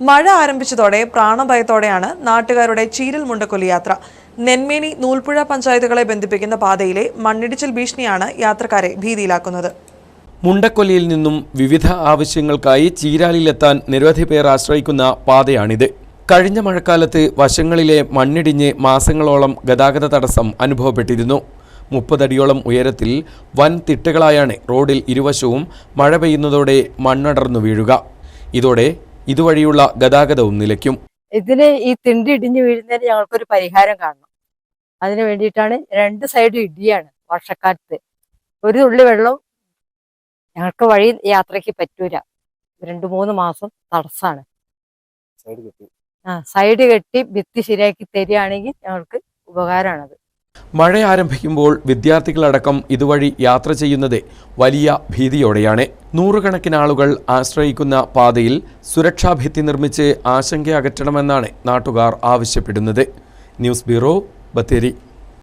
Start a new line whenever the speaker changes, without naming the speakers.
മഴ ആരംഭിച്ചതോടെ പ്രാണഭയത്തോടെയാണ് നാട്ടുകാരുടെ ചീരൽ മുണ്ടക്കൊല്ലി യാത്ര. നെന്മേനി നൂൽപ്പുഴ പഞ്ചായത്തുകളെ ബന്ധിപ്പിക്കുന്ന പാതയിലെ മണ്ണിടിച്ചിൽ ഭീഷണിയാണ് യാത്രക്കാരെ ഭീതിയിലാക്കുന്നത്.
മുണ്ടക്കൊല്ലിയിൽ നിന്നും വിവിധ ആവശ്യങ്ങൾക്കായി ചീരാലിലെത്താൻ നിരവധി പേർ ആശ്രയിക്കുന്ന പാതയാണിത്. കഴിഞ്ഞ മഴക്കാലത്ത് വശങ്ങളിലെ മണ്ണിടിഞ്ഞ് മാസങ്ങളോളം ഗതാഗത തടസ്സം അനുഭവപ്പെട്ടിരുന്നു. മുപ്പതടിയോളം ഉയരത്തിൽ വൻ തിട്ടുകളായാണ് റോഡിൽ ഇരുവശവും മഴ പെയ്യുന്നതോടെ മണ്ണടർന്നു വീഴുക. ഇതോടെ ഇതുവഴിയുള്ള ഗതാഗതവും നിലയ്ക്കും.
ഇതിന് ഈ തിണ്ടി ഇടിഞ്ഞു വീഴുന്നതിന് ഞങ്ങൾക്കൊരു പരിഹാരം കാണണം. അതിനു വേണ്ടിയിട്ടാണ് രണ്ട് സൈഡും ഇടിയാണ് വർഷക്കാലത്ത്. ഒരു തുള്ളി വെള്ളം ഞങ്ങൾക്ക് വഴി യാത്രയ്ക്ക് പറ്റൂല. രണ്ടു മൂന്ന് മാസം തടസ്സാണ്. ആ സൈഡ് കെട്ടി ഭിത്തി ശരിയാക്കി തരികയാണെങ്കിൽ ഞങ്ങൾക്ക് ഉപകാരമാണത്.
മഴ ആരംഭിക്കുമ്പോൾ വിദ്യാർത്ഥികളടക്കം ഇതുവഴി യാത്ര ചെയ്യുന്നത് വലിയ ഭീതിയോടെയാണ്. നൂറുകണക്കിന് ആളുകൾ ആശ്രയിക്കുന്ന പാതയിൽ സുരക്ഷാ ഭിത്തി നിർമ്മിച്ച് ആശങ്ക അകറ്റണമെന്നാണ് നാട്ടുകാർ ആവശ്യപ്പെടുന്നത്. News bureau Bathery.